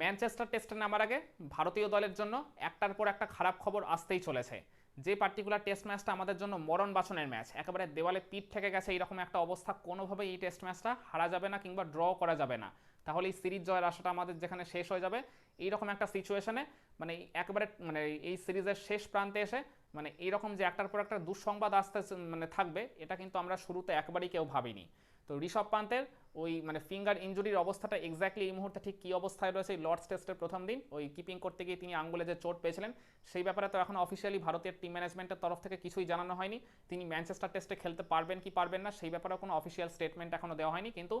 Manchester টেস্টে নামার আগে ভারতীয় দলের জন্য একটার পর একটা খারাপ খবর আসতেই চলেছে। যে পার্টিকুলার টেস্ট ম্যাচটা আমাদের জন্য মরণ বাছনের ম্যাচ একেবারে দেওয়ালে পিঠ থেকে গেছে এইরকম একটা অবস্থা কোনোভাবে এই টেস্ট ম্যাচটা হারা যাবে না কিংবা ড্র করা যাবে না। তাহলে এই সিরিজ জয়ের আশাটা আমাদের যেখানে শেষ হয়ে যাবে, এইরকম একটা সিচুয়েশনে মানে একেবারে মানে এই সিরিজের শেষ প্রান্তে এসে মানে এইরকম যে একটার পর একটা দুঃসংবাদ আসতে মানে থাকবে, এটা কিন্তু আমরা শুরুতে একবারই কেউ ভাবিনি। তো ঋষভ পান্তের ওই মানে ফিঙ্গার ইঞ্জুরির অবস্থাটা এক্স্যাক্টলি এই মুহূর্তে ঠিক কী অবস্থায় রয়েছে, এই লর্ডস টেস্টের প্রথম দিন। ওই কিপিং করতে গিয়ে তিনি আঙ্গুলে যে চোট পেয়েছিলেন, সেই ব্যাপারে তো এখন অফিসিয়ালি ভারতের টিম ম্যানেজমেন্টের তরফ থেকে কিছুই জানানো হয়নি। তিনি ম্যানচেস্টার টেস্টে খেলতে পারবেন কি পারবেন না, সেই ব্যাপারে কোনো অফিসিয়াল স্টেটমেন্ট এখনও দেওয়া হয়নি। কিন্তু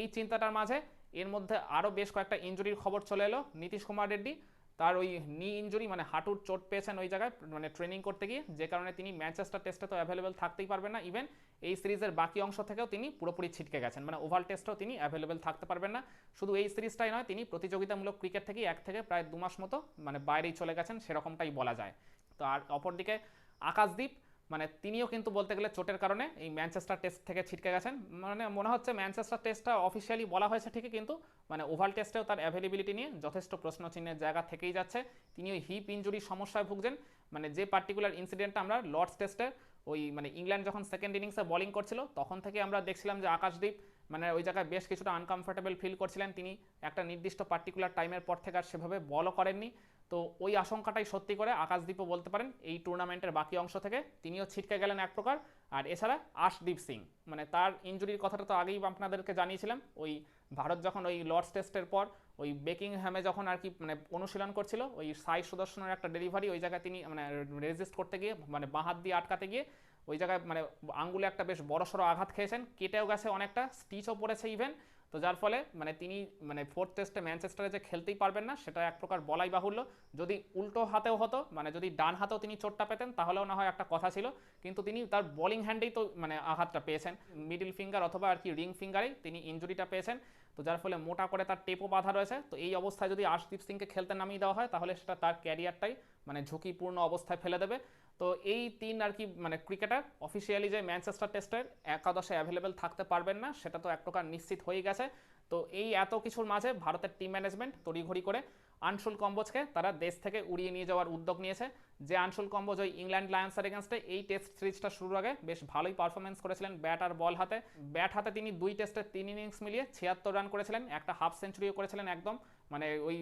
এই চিন্তাটার মাঝে এর মধ্যে আরও বেশ কয়েকটা ইঞ্জুরির খবর চলে এলো। নীতিশ কুমার রেড্ডি তার ওই নি ইঞ্জুরি মানে হাঁটুর চোট পেয়েছেন ওই জায়গায় মানে ট্রেনিং করতে গিয়ে, যে কারণে তিনি ম্যানচেস্টার টেস্টে তো অ্যাভেলেবেল থাকতেই পারবেন না ইভেন এই সিরিজের বাকি অংশ থেকেও তিনি পুরোপুরি ছিটকে গেছেন। মানে ওভাল টেস্টেও তিনি অ্যাভেলেবেল থাকতে পারবেন না। শুধু এই সিরিজটাই নয়, তিনি প্রতিযোগিতামূলক ক্রিকেট থেকে এক থেকে প্রায় দু মাস মতো মানে বাইরেই চলে গেছেন, সেরকমটাই বলা যায়। তো আর অপরদিকে আকাশদ্বীপ মানে তিনিও কিন্তু বলতে গেলে চোটের কারণে এই ম্যানচেস্টার টেস্ট থেকে ছিটকে গেছেন। মানে মনে হচ্ছে ম্যানচেস্টার টেস্টটা অফিসিয়ালি বলা হয়েছে ঠিকই, কিন্তু মানে ওভাল টেস্টেও তার অ্যাভেলেবিলিটি নিয়ে যথেষ্ট প্রশ্নচিহ্নের জায়গা থেকেই যাচ্ছে। তিনি ওই হিপ ইঞ্জুরির সমস্যায় ভুগছেন। মানে যে পার্টিকুলার ইনসিডেন্টটা আমরা লর্ডস টেস্টের ওই মানে ইংল্যান্ড যখন সেকেন্ড ইনিংসে বোলিং করছিল, তখন থেকে আমরা দেখছিলাম যে আকাশদ্বীপ মানে ওই জায়গায় বেশ কিছুটা আনকমফোর্টেবল ফিল করছিলেন। তিনি একটা নির্দিষ্ট পার্টিকুলার টাইমের পর থেকে আর সেভাবে বলও করেননি। তো ওই আশঙ্কাটাই সত্যি করে আকাশদীপও বলতে পারেন, এই টুর্নামেন্টের বাকি অংশ থেকে তিনিও ছিটকে গেলেন এক প্রকার। আর এছাড়া আশদীপ সিং মানে তার ইঞ্জুরির কথাটা তো আগেই আপনাদেরকে জানিয়েছিলাম, ওই ভারত যখন ওই লর্ডস টেস্টের পর ওই বেকিং হ্যামে যখন আর কি মানে অনুশীলন করছিল, ওই সাই সুদর্শনের একটা ডেলিভারি ওই জায়গায় তিনি মানে রেজিস্ট করতে গিয়ে মানে বাঁ হাত দিয়ে আটকাতে গিয়ে ওই জায়গায় মানে আঙ্গুলে একটা বেশ বড়সড় আঘাত খেয়েছেন, কেটেও গেছে অনেকটা, স্টিচও পড়েছে ইভেন তো যার ফলে মানে তিনি মানে ফোর্থ টেস্টে ম্যানচেস্টারে যে খেলতেই পারবেন না, সেটা এক প্রকার বলাই বাহুল্য। যদি উল্টো হাতেও হতো মানে যদি ডান হাতেও তিনি চোটটা পেতেন, তাহলেও না হয় একটা কথা ছিল। কিন্তু তিনি তার বোলিং হ্যান্ডেই তো মানে আঘাতটা পেয়েছেন। মিডিল ফিঙ্গার অথবা আর কি রিং ফিঙ্গারেই তিনি ইঞ্জুরিটা পেয়েছেন। তো যার ফলে মোটা করে তার টেপও বাধা রয়েছে। তো এই অবস্থায় যদি আশদীপ সিংকে খেলতে নামিয়ে দেওয়া হয়, তাহলে সেটা তার ক্যারিয়ারটাই মানে ঝুঁকিপূর্ণ অবস্থায় ফেলে দেবে। তো এই তিন আর কি মানে ক্রিকেটার অফিসিয়ালি যে ম্যানচেস্টার টেস্টের একাদশে অ্যাভেলেবেল থাকতে পারবেন না, সেটা তো এক প্রকার নিশ্চিত হয়ে গেছে। তো এই এত কিছুর মাঝে ভারতের টিম ম্যানেজমেন্ট তড়িঘড়ি করে আনশুল কম্বোজকে তারা দেশ থেকে উড়িয়ে নিয়ে যাওয়ার উদ্যোগ নিয়েছে। যে আনশুল কম্বোজ ওই ইংল্যান্ড লায়ন্সের এগেনস্টে এই টেস্ট সিরিজটা শুরুর আগে বেশ ভালোই পারফরমেন্স করেছিলেন ব্যাট আর বল হাতে। ব্যাট হাতে তিনি দুই টেস্টের তিন ইনিংস মিলিয়ে ছিয়াত্তর রান করেছিলেন, একটা হাফ সেঞ্চুরিও করেছিলেন একদম। মানে ওই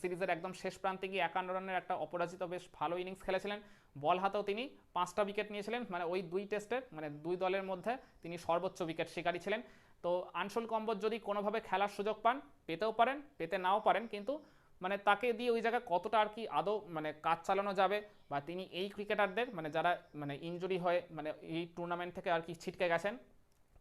সিরিজের একদম শেষ প্রান্তে গিয়ে একান্ন রানের একটা অপরাজিত বেশ ভালো ইনিংস খেলেছিলেন। বল হাতেও তিনি পাঁচটা উইকেট নিয়েছিলেন। মানে ওই দুই টেস্টের মানে দুই দলের মধ্যে তিনি সর্বোচ্চ উইকেট শিকারী ছিলেন। তো আনসুল কম্বোজ যদি কোনোভাবে খেলার সুযোগ পান, পেতেও পারেন, পেতে নাও পারেন, কিন্তু মানে তাকে দিয়ে ওই জায়গায় কতটা আর কি আদৌ মানে কাজ চালানো যাবে বা তিনি এই ক্রিকেটারদের মানে যারা মানে ইঞ্জুরি হয়ে মানে এই টুর্নামেন্ট থেকে আর কি ছিটকে গেছেন,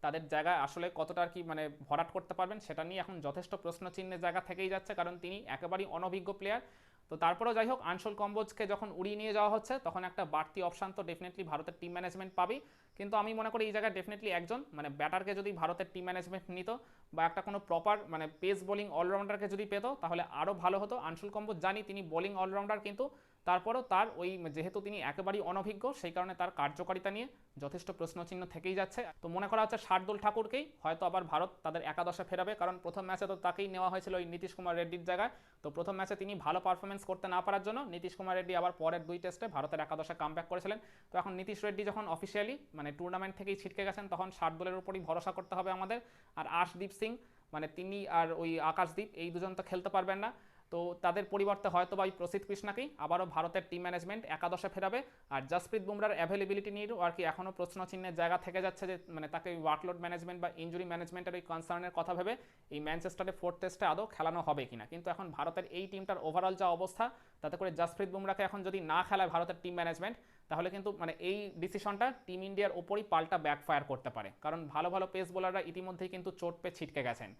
তাদের জায়গায় আসলে কতটা আর কি মানে ভরাট করতে পারবেন, সেটা নিয়ে এখন যথেষ্ট প্রশ্নচিহ্নের জায়গা থেকেই যাচ্ছে। কারণ তিনি একেবারেই অনভিজ্ঞ প্লেয়ার তো তারপরেও যাই হোক আনসোল কম্বোজকে যখন উড়িয়ে নিয়ে যাওয়া হচ্ছে, তখন একটা বাড়তি অপশান তো ডেফিনেটলি ভারতের টিম ম্যানেজমেন্ট পাবেই। কিন্তু আমি মনে করি এই জায়গায় ডেফিনেটলি একজন মানে ব্যাটারকে যদি ভারতের টিম ম্যানেজমেন্ট নিত বা একটা কোনো প্রপার মানে পেস বোলিং অলরাউন্ডারকে যদি পেত, তাহলে আরও ভালো হতো। আনসুল কম্বোজ জানি, তিনি বোলিং অলরাউন্ডার কিন্তু তারপরও তার ওই যেহেতু তিনি একেবারেই অনভিজ্ঞ, সেই কারণে তার কার্যকারিতা নিয়ে যথেষ্ট প্রশ্নচিহ্ন থেকেই যাচ্ছে। তো মনে করা হচ্ছে শার্দুল ঠাকুরকেই হয়তো আবার ভারত তাদের একাদশে ফেরাবে, কারণ প্রথম ম্যাচে তো তাকেই নেওয়া হয়েছিল ওই নীতিশ কুমার রেড্ডির জায়গায়। তো প্রথম ম্যাচে তিনি ভালো পারফরমেন্স করতে না পারার জন্য নীতিশ কুমার রেড্ডি আবার পরের দুই টেস্টে ভারতের একাদশে কাম করেছিলেন। তো এখন নীতিশ রেড্ডি যখন অফিসিয়ালি মানে টুর্নামেন্ট থেকেই ছিটকে গেছেন, তখন শার্দুলের উপরই ভরসা করতে হবে আমাদের। আর আশদীপ সিং মানে তিনি আর ওই আকাশদীপ, এই দুজন তো খেলতে পারবেন না। তো তাদের পরিবর্তে হয়তো বা ওই প্রসিদ্ধ কৃষ্ণাকেই আবারও ভারতের টিম ম্যানেজমেন্ট একাদশে ফেরাবে। আর জাসপ্রীত বুমরার অ্যাভেলেবিলিটি নিয়েও আর কি এখনও প্রশ্নচিহ্নের জায়গা থেকে যাচ্ছে যে মানে তাকে ওই ওয়ার্কলোড ম্যানেজমেন্ট বা ইঞ্জুরি ম্যানেজমেন্টের ওই কনসার্নের কথা ভেবে এই ম্যানচেস্টারে ফোর্থ টেস্টে আদৌ খেলানো হবে কিনা। কিন্তু এখন ভারতের এই টিমটার ওভারঅল যা অবস্থা, তাতে করে জাসপ্রীত বুমরাকে এখন যদি না খেলায় ভারতের টিম ম্যানেজমেন্ট তাহলে কিন্তু মানে এই ডিসিশনটা টিম ইন্ডিয়ার ওপরই পাল্টা ব্যাকফায়ার করতে পারে। কারণ ভালো ভালো পেস বোলাররা ইতিমধ্যেই কিন্তু চোট পেয়ে ছিটকে গেছেন।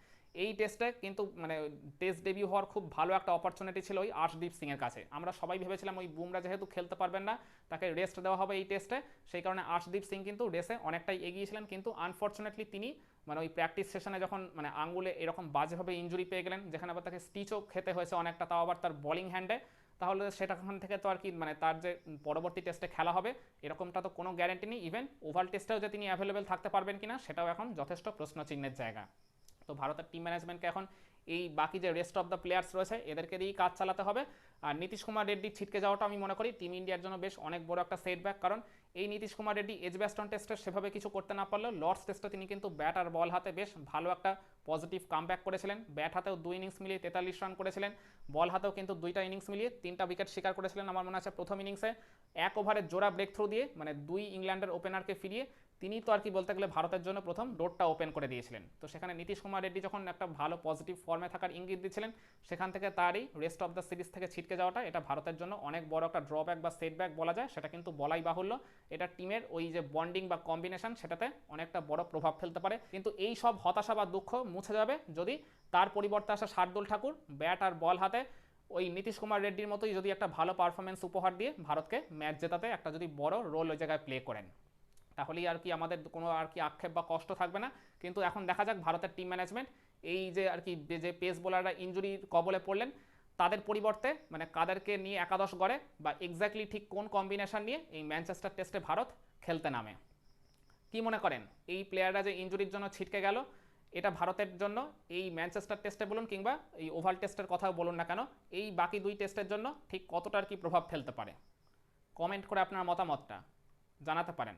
এই টেস্টে কিন্তু মানে টেস্ট ডেবিউ হওয়ার খুব ভালো একটা অপরচুনিটি ছিল ওই আশদীপ সিংয়ের কাছে। আমরা সবাই ভেবেছিলাম ওই বুমরা যেহেতু খেলতে পারবেন না, তাকে রেস্ট দেওয়া হবে এই টেস্টে সেই কারণে আশদীপ সিং কিন্তু রেসে অনেকটাই এগিয়েছিলেন কিন্তু আনফর্চুনেটলি তিনি মানে ওই প্র্যাকটিস সেশনে যখন মানে আঙ্গুলে এরকম বাজেভাবে ইঞ্জুরি পেয়ে গেলেন, যেখানে আবার তাকে স্টিচও খেতে হয়েছে অনেকটা, তাও আবার তার বোলিং হ্যান্ডে তাহলে সেটাখান থেকে তো আর কি মানে তার যে পরবর্তী টেস্টে খেলা হবে, এরকমটা তো কোনো গ্যারেন্টি নেই ইভেন ওভাল টেস্টেও যে তিনি অ্যাভেলেবেল থাকতে পারবেন কিনা, সেটাও এখন যথেষ্ট প্রশ্নচিহ্নের জায়গা। তো ভারতের টিম ম্যানেজমেন্টকে এখন এই বাকি যে রেস্ট অফ দ্য প্লেয়ার্স রয়েছে, এদেরকে দিয়েই কাজ চালাতে হবে। আর নীতিশ কুমার রেড্ডি ছিটকে যাওয়াটা আমি মনে করি টিম ইন্ডিয়ার জন্য বেশ অনেক বড় একটা সেটব্যাক কারণ এই নীতিশ কুমার রেড্ডি এজ ব্যাস্টন টেস্টে সেভাবে কিছু করতে না পারলেও লর্ডস টেস্টে তিনি কিন্তু ব্যাট আর বল হাতে বেশ ভালো একটা পজিটিভ কামব্যাক করেছিলেন। ব্যাট হাতেও দুই ইনিংস মিলিয়ে তেতাল্লিশ রান করেছিলেন। বল হাতেও কিন্তু দুইটা ইনিংস মিলিয়ে তিনটা উইকেট শিকার করেছিলেন আমার মনে আছে প্রথম ইনিংসে এক ওভারে জোড়া ব্রেক থ্রু দিয়ে মানে দুই ইংল্যান্ডের ওপেনারকে ফিরিয়ে তিনি তো আর কি বলতে গেলে ভারতের জন্য প্রথম ডোরটা ওপেন করে দিয়েছিলেন। তো সেখানে নীতিশ কুমার রেড্ডি যখন একটা ভালো পজিটিভ ফর্মে থাকার ইঙ্গিত দিচ্ছিলেন, সেখান থেকে তারই রেস্ট অফ দ্য সিরিজ থেকে ছিটকে যাওয়াটা এটা ভারতের জন্য অনেক বড় একটা ড্রব্যাক বা সেটব্যাক বলা যায়, সেটা কিন্তু বলাই বাহুল্য। এটা টিমের ওই যে বন্ডিং বা কম্বিনেশন সেটাতে অনেকটা বড় প্রভাব ফেলতে পারে। কিন্তু এই সব হতাশা বা দুঃখ মুছে যাবে যদি তার পরিবর্তে আসা শার্দুল ঠাকুর, ব্যাট আর বল হাতে। ওই নীতিশ কুমার রেড্ডির মতোই যদি একটা ভালো পারফরমেন্স উপহার দিয়ে ভারতকে ম্যাচ জেতাতে একটা যদি বড় রোল ওই জায়গায় প্লে করেন। তাহলেই আর কি আমাদের কোনো আর কি আক্ষেপ বা কষ্ট থাকবে না। কিন্তু এখন দেখা যাক ভারতের টিম ম্যানেজমেন্ট এই যে আর কি যে পেস বোলাররা ইঞ্জুরির কবলে পড়লেন তাদের পরিবর্তে মানে কাদেরকে নিয়ে একাদশ গড়ে বা এক্স্যাক্টলি ঠিক কোন কম্বিনেশন নিয়ে এই ম্যানচেস্টার টেস্টে ভারত খেলতে নামে। কি মনে করেন? এই প্লেয়াররা যে ইঞ্জুরির জন্য ছিটকে গেল, এটা ভারতের জন্য, এই ম্যানচেস্টার টেস্টে বলুন কিংবা এই ওভাল টেস্টের কথাও বলুন না কেন, এই বাকি দুই টেস্টের জন্য ঠিক কতটার কি প্রভাব ফেলতে পারে? কমেন্ট করে আপনার মতামতটা জানাতে পারেন।